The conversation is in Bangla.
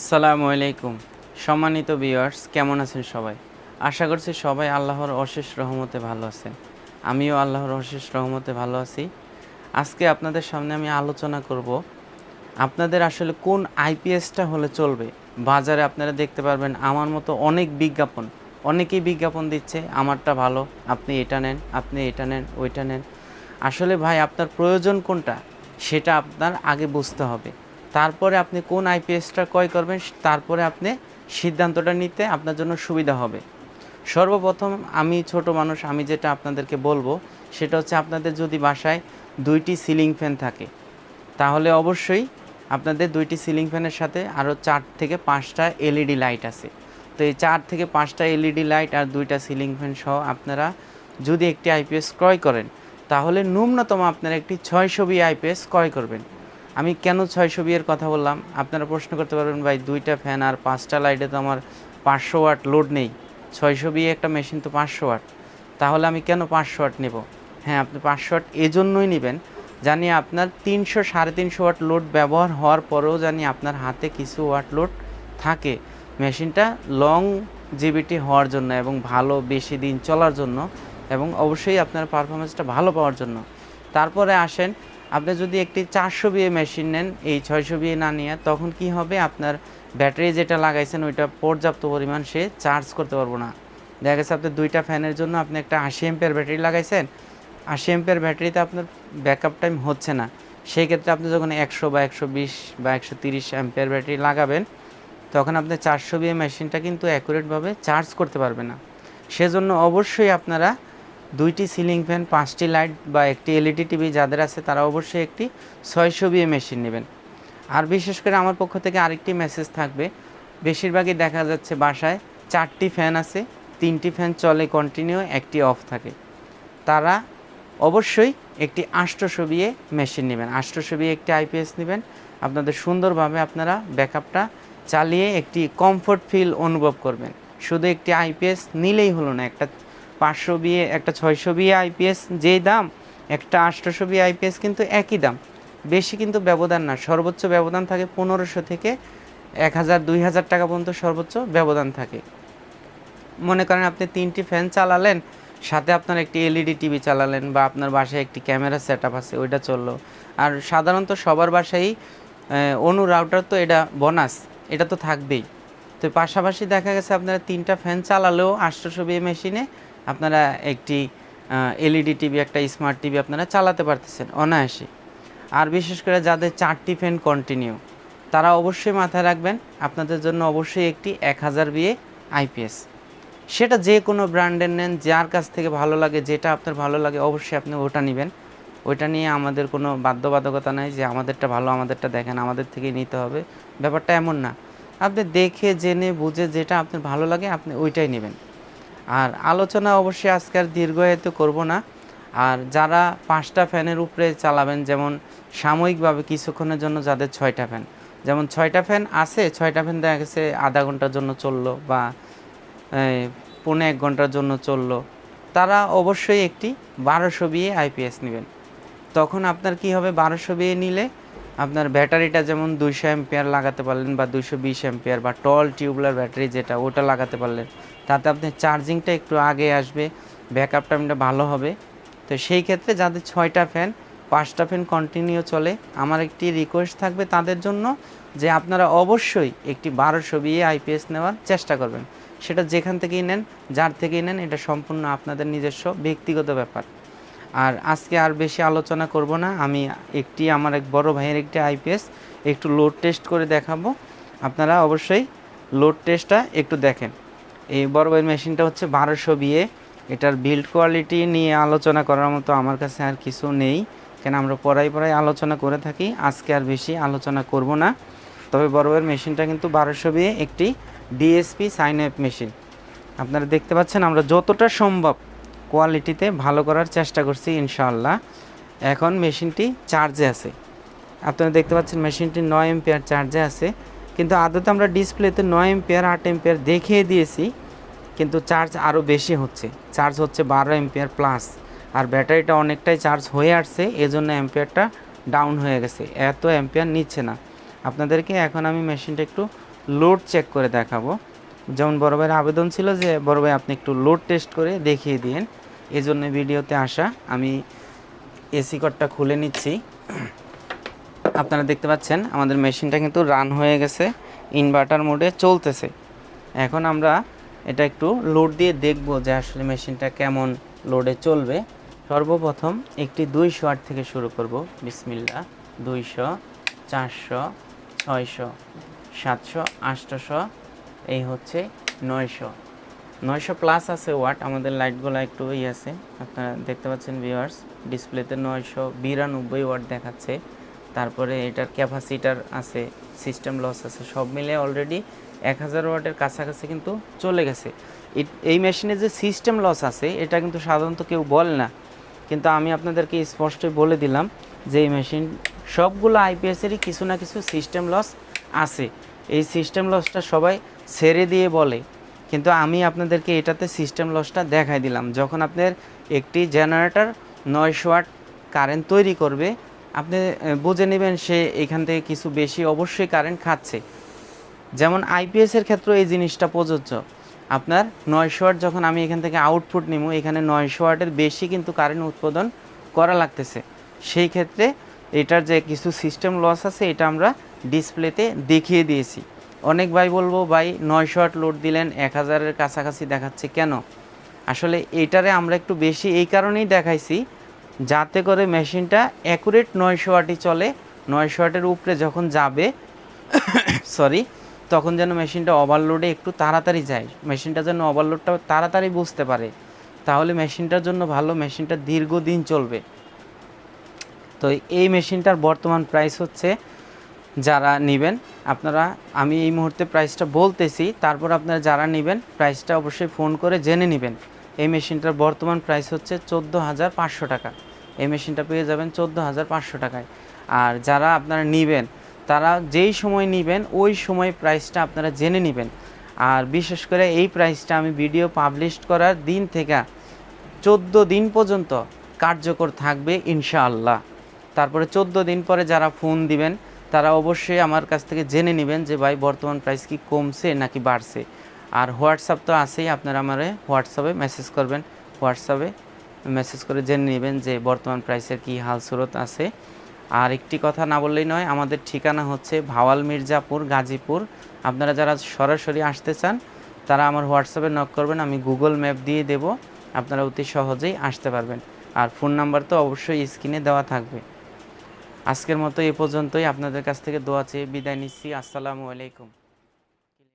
আসসালামু আলাইকুম। সম্মানিত ভিউয়ার্স, কেমন আছেন সবাই? আশা করছি সবাই আল্লাহর অশেষ রহমতে ভালো আছেন। আমিও আল্লাহর অশেষ রহমতে ভালো আছি। আজকে আপনাদের সামনে আমি আলোচনা করব, আপনাদের আসলে কোন আইপিএসটা হলে চলবে? বাজারে আপনারা দেখতে পারবেন, আমার মতো অনেক বিজ্ঞাপন, অনেকেই বিজ্ঞাপন দিচ্ছে, আমারটা ভালো, আপনি এটা নেন, আপনি এটা নেন, ওইটা নেন। আসলে ভাই, আপনার প্রয়োজন কোনটা? সেটা আপনার আগে বুঝতে হবে। তারপরে আপনি কোন আইপিএসটা ক্রয় করবেন, তারপরে আপনি সিদ্ধান্তটা নিতে আপনার জন্য সুবিধা হবে। সর্বপ্রথম আমি ছোট মানুষ, আমি যেটা আপনাদেরকে বলব, সেটা হচ্ছে আপনাদের যদি বাসায় দুইটি সিলিং ফ্যান থাকে, তাহলে অবশ্যই আপনাদের দুইটি সিলিং ফ্যানের সাথে আরও চার থেকে পাঁচটা এলইডি লাইট আছে। তো এই চার থেকে পাঁচটা এলইডি লাইট আর দুইটা সিলিং ফ্যান সহ আপনারা যদি একটি আইপিএস ক্রয় করেন, তাহলে ন্যূনতম আপনারা একটি ছয়শো বি আইপিএস ক্রয় করবেন। আমি কেন ছয়শো বিয়ের কথা বললাম? আপনারা প্রশ্ন করতে পারবেন, ভাই, দুইটা ফ্যান আর পাঁচটা লাইটে তো আমার পাঁচশো ওয়াট লোড নেই। ছয়শো বিয়ে একটা মেশিন তো পাঁচশো ওয়াট তাহলে আমি কেন পাঁচশো ওয়াট নেব? হ্যাঁ আপনি পাঁচশো ওয়াট এজন্যই নেবেন জানি আপনার তিনশো, সাড়ে তিনশো ওয়াট লোড ব্যবহার হওয়ার পরেও জানি আপনার হাতে কিছু ওয়াট লোড থাকে। মেশিনটা লং জিবিটি হওয়ার জন্য এবং ভালো বেশি দিন চলার জন্য এবং অবশ্যই আপনার পারফরমেন্সটা ভালো পাওয়ার জন্য। তারপরে আসেন আপনি যদি একটি চারশো বিয়ে মেশিন নেন, এই ছয়শো বিয়ে না নিয়ে, তখন কি হবে? আপনার ব্যাটারি যেটা লাগাইছেন, ওইটা পর্যাপ্ত পরিমাণ সে চার্জ করতে পারব না। দেখা গেছে আপনি দুইটা ফ্যানের জন্য আপনি একটা আশি এম্পের ব্যাটারি লাগাইছেন, আশি এম্পের ব্যাটারিতে আপনার ব্যাকআপ টাইম হচ্ছে না। সেই ক্ষেত্রে আপনি যখন একশো বা একশো বিশ বা একশো তিরিশ অ্যাম্পের ব্যাটারি লাগাবেন, তখন আপনি চারশো বিয়ে মেশিনটা কিন্তু অ্যাকুরেটভাবে চার্জ করতে পারবে না। সেজন্য অবশ্যই আপনারা দুইটি সিলিং ফ্যান, পাঁচটি লাইট বা একটি এলইডি টিভি যাদের আছে তারা অবশ্যই একটি ছয়শো বিয়ে মেশিন নেবেন। আর বিশেষ করে আমার পক্ষ থেকে আরেকটি মেসেজ থাকবে। বেশিরভাগই দেখা যাচ্ছে বাসায় চারটি ফ্যান আছে, তিনটি ফ্যান চলে কন্টিনিউ একটি অফ থাকে। তারা অবশ্যই একটি আষ্টশো বিয়ে মেশিন নেবেন। আষ্টশো বিয়ে একটি আইপিএস নেবেন। আপনাদের সুন্দরভাবে আপনারা ব্যাকআপটা চালিয়ে একটি কমফোর্ট ফিল অনুভব করবেন। শুধু একটি আইপিএস নিলেই হলো না, একটা পাঁচশো বিয়ে, একটা ছয়শো বিয়ে আইপিএস যেই দাম, একটা আষ্টশো বিয়ে আইপিএস কিন্তু একই দাম। বেশি কিন্তু ব্যবধান না, সর্বোচ্চ ব্যবধান থাকে পনেরোশো থেকে এক হাজার, দুই হাজার টাকা পর্যন্ত সর্বোচ্চ ব্যবধান থাকে। মনে করেন আপনি তিনটি ফ্যান চালালেন, সাথে আপনার একটি এলইডি টিভি চালালেন বা আপনার বাসায় একটি ক্যামেরা সেট আছে, ওইটা চলল। আর সাধারণত সবার বাসায় অনু রাউটার তো এটা বোনাস, এটা তো থাকবেই। তো পাশাপাশি দেখা গেছে আপনারা তিনটা ফ্যান চালালেও আটশোশো বিয়ে মেশিনে আপনারা একটি এলইডি টিভি, একটা স্মার্ট টিভি আপনারা চালাতে পারতেছেন অনায়াসে। আর বিশেষ করে যাদের চারটি ফ্যান কন্টিনিউ তারা অবশ্যই মাথায় রাখবেন, আপনাদের জন্য অবশ্যই একটি এক হাজার বিয়ে আইপিএস সেটা যে কোনো ব্র্যান্ডের নেন, যার কাছ থেকে ভালো লাগে, যেটা আপনার ভালো লাগে, অবশ্যই আপনি ওটা নেবেন। ওইটা নিয়ে আমাদের কোনো বাধ্যবাধকতা নাই যে আমাদেরটা ভালো, আমাদেরটা দেখেন, আমাদের থেকেই নিতে হবে। ব্যাপারটা এমন না। আপনি দেখে, জেনে, বুঝে, যেটা আপনার ভালো লাগে, আপনি ওইটাই নেবেন। আর আলোচনা অবশ্যই আজকে আর দীর্ঘায়িত করব না। আর যারা পাঁচটা ফ্যানের উপরে চালাবেন, যেমন সাময়িকভাবে কিছুক্ষণের জন্য যাদের ছয়টা ফ্যান। যেমন ছয়টা ফ্যান আছে, ছয়টা ফ্যান দেখা গেছে আধা ঘণ্টার জন্য চলল বা পৌনে এক ঘণ্টার জন্য চলল। তারা অবশ্যই একটি বারোশো বিয়ে আইপিএস নেবেন। তখন আপনার কি হবে? বারোশো বিয়ে নিলে আপনার ব্যাটারিটা যেমন দুইশো অ্যাম্পিয়ার লাগাতে পারলেন বা দুইশো বিশ অ্যাম্পিয়ার বা টল টিউবলার ব্যাটারি যেটা, ওটা লাগাতে পারলেন। তাতে আপনার চার্জিংটা একটু আগে আসবে ব্যাকআপ টাইমটা ভালো হবে। তো সেই ক্ষেত্রে যাদের ছয়টা ফ্যান পাঁচটা ফ্যান কন্টিনিউ চলে, আমার একটি রিকোয়েস্ট থাকবে তাদের জন্য যে আপনারা অবশ্যই একটি বারোশো বিয়ে আইপিএস নেওয়ার চেষ্টা করবেন। সেটা যেখান থেকেই নেন, যার থেকেই নেন, এটা সম্পূর্ণ আপনাদের নিজস্ব, ব্যক্তিগত ব্যাপার। আর আজকে আর বেশি আলোচনা করব না। আমি একটি, আমার এক বড় ভাইয়ের একটি আইপিএস, একটু লোড টেস্ট করে দেখাবো। আপনারা অবশ্যই লোড টেস্টটা একটু দেখেন। এই বড় ভাইয়ের মেশিনটা হচ্ছে বারোশো বিয়ে এটার বিল্ড কোয়ালিটি নিয়ে আলোচনা করার মতো আমার কাছে আর কিছু নেই। কেন আমরা পড়াই পড়াই আলোচনা করে থাকি, আজকে আর বেশি আলোচনা করব না। তবে বড় ভাইয়ের মেশিনটা কিন্তু বারোশো বিয়ে একটি ডিএসপি সাইন অ্যাপ মেশিন আপনারা দেখতে পাচ্ছেন আমরা যতটা সম্ভব কোয়ালিটিতে ভালো করার চেষ্টা করছি, ইনশাআল্লাহ। এখন মেশিনটি চার্জে আছে। আপনারা দেখতে পাচ্ছেন মেশিনটি নয় এম্পিয়ার চার্জে আছে। কিন্তু আদতে আমরা ডিসপ্লেতে নয় এম্পিয়ার আট এম্পিয়ার দেখিয়ে দিয়েছি, কিন্তু চার্জ আরও বেশি হচ্ছে। চার্জ হচ্ছে বারো এম্পিয়ার প্লাস। আর ব্যাটারিটা অনেকটাই চার্জ হয়ে আসছে, এজন্য অ্যাম্পিয়ারটা ডাউন হয়ে গেছে। এত অ্যাম্পিয়ার নিচ্ছে না। আপনাদেরকে এখন আমি মেশিনটা একটু লোড চেক করে দেখাবো। যেমন বড় ভাইয়ের আবেদন ছিল যে, বড় ভাই আপনি একটু লোড টেস্ট করে দেখিয়ে দিন এই জন্য ভিডিওতে আসা, আমি এসি কটটা খুলে নিচ্ছি। আপনারা দেখতে পাচ্ছেন, আমাদের মেশিনটা কিন্তু রান হয়ে গেছে ইনভার্টার মোডে চলতেছে। এখন আমরা এটা একটু লোড দিয়ে দেখব যে আসলে মেশিনটা কেমন লোডে চলবে। সর্বপ্রথম একটি দুইশো আট থেকে শুরু করব। বিসমিল্লা দুইশো, চারশো, ছয়শো, সাতশো আটশোশো এই হচ্ছে নয়শো। নয়শো প্লাস আছে ওয়াট আমাদের লাইটগুলো একটু ই আছে। আপনারা দেখতে পাচ্ছেন ভিউয়ার্স ডিসপ্লেতে নয়শো বিরানব্বই ওয়াট দেখাচ্ছে। তারপরে এটার ক্যাপাসিটার আছে সিস্টেম লস আছে, সব মিলে অলরেডি এক হাজার ওয়াটের কাছাকাছি কিন্তু চলে গেছে। এই মেশিনে যে সিস্টেম লস আছে, এটা কিন্তু সাধারণত কেউ বলে না। কিন্তু আমি আপনাদেরকে স্পষ্টই বলে দিলাম যে এই মেশিন সবগুলো আইপিএসেরই কিছু না কিছু সিস্টেম লস আছে। এই সিস্টেম লসটা সবাই ছেড়ে দিয়ে বলে। কিন্তু আমি আপনাদেরকে এটাতে সিস্টেম লসটা দেখাই দিলাম। যখন আপনার একটি জেনারেটর নয়শো ওয়াট কারেন্ট তৈরি করবে, আপনি বুঝে নেবেন সে এখান থেকে কিছু বেশি অবশ্যই কারেন্ট খাচ্ছে। যেমন আইপিএসের ক্ষেত্রে এই জিনিসটা প্রযোজ্য। আপনার নয়শো ওয়াট যখন আমি এখান থেকে আউটপুট নিব, এখানে নয়শো ওয়াটের বেশি কিন্তু কারেন্ট উৎপাদন করা লাগতেছে। সেই ক্ষেত্রে এটার যে কিছু সিস্টেম লস আছে, এটা আমরা ডিসপ্লেতে দেখিয়ে দিয়েছি। অনেক ভাই বলব, ভাই নয়শো ওয়াট লোড দিলেন, এক হাজারের কাছাকাছি দেখাচ্ছে কেন? আসলে এইটারে আমরা একটু বেশি এই কারণেই দেখাইছি, যাতে করে মেশিনটা অ্যাকুরেট নয়শো ওয়াটই চলে নয়শো ওয়াটের উপরে যখন যাবে, সরি, তখন যেন মেশিনটা ওভারলোডে একটু তাড়াতাড়ি যায়। মেশিনটা যেন ওভারলোডটা তাড়াতাড়ি বুঝতে পারে। তাহলে মেশিনটার জন্য ভালো, মেশিনটা দীর্ঘদিন চলবে। তো এই মেশিনটার বর্তমান প্রাইস হচ্ছে যারা নেবেন, আপনারা, আমি এই মুহূর্তে প্রাইসটা বলতেছি, তারপর আপনারা যারা নেবেন প্রাইসটা অবশ্যই ফোন করে জেনে নেবেন। এই মেশিনটার বর্তমান প্রাইস হচ্ছে চোদ্দ হাজার পাঁচশো টাকা। এই মেশিনটা পেয়ে যাবেন চোদ্দ হাজার পাঁচশো টাকায়। আর যারা আপনারা নেবেন, তারা যেই সময় নেবেন, ওই সময় প্রাইসটা আপনারা জেনে নেবেন। আর বিশেষ করে এই প্রাইসটা আমি ভিডিও পাবলিশ করার দিন থেকে চোদ্দ দিন পর্যন্ত কার্যকর থাকবে ইনশাআল্লাহ। তারপরে চোদ্দ দিন পরে যারা ফোন দিবেন তারা অবশ্যই আমার কাছ থেকে জেনে নেবেন যে, ভাই, বর্তমান প্রাইস কি কমছে নাকি বাড়ছে? আর হোয়াটসঅ্যাপ তো আছেই, আপনারা আমার হোয়াটসঅ্যাপে মেসেজ করবেন। হোয়াটসঅ্যাপে মেসেজ করে জেনে নেবেন যে, বর্তমান প্রাইসের কি হাল সুরত আছে। আর একটি কথা না বললেই নয়, আমাদের ঠিকানা হচ্ছে ভাওয়াল মির্জাপুর, গাজীপুর। আপনারা যারা সরাসরি আসতে চান, তারা আমার হোয়াটসঅ্যাপে নক করবেন, আমি গুগল ম্যাপ দিয়ে দেব। আপনারা অতি সহজেই আসতে পারবেন। আর ফোন নাম্বার তো অবশ্যই স্ক্রিনে দেওয়া থাকবে। আজকের মতো এ পর্যন্তই। আপনাদের কাছ থেকে দোয়া চেয়ে বিদায় নিচ্ছি। আসসালামু আলাইকুম।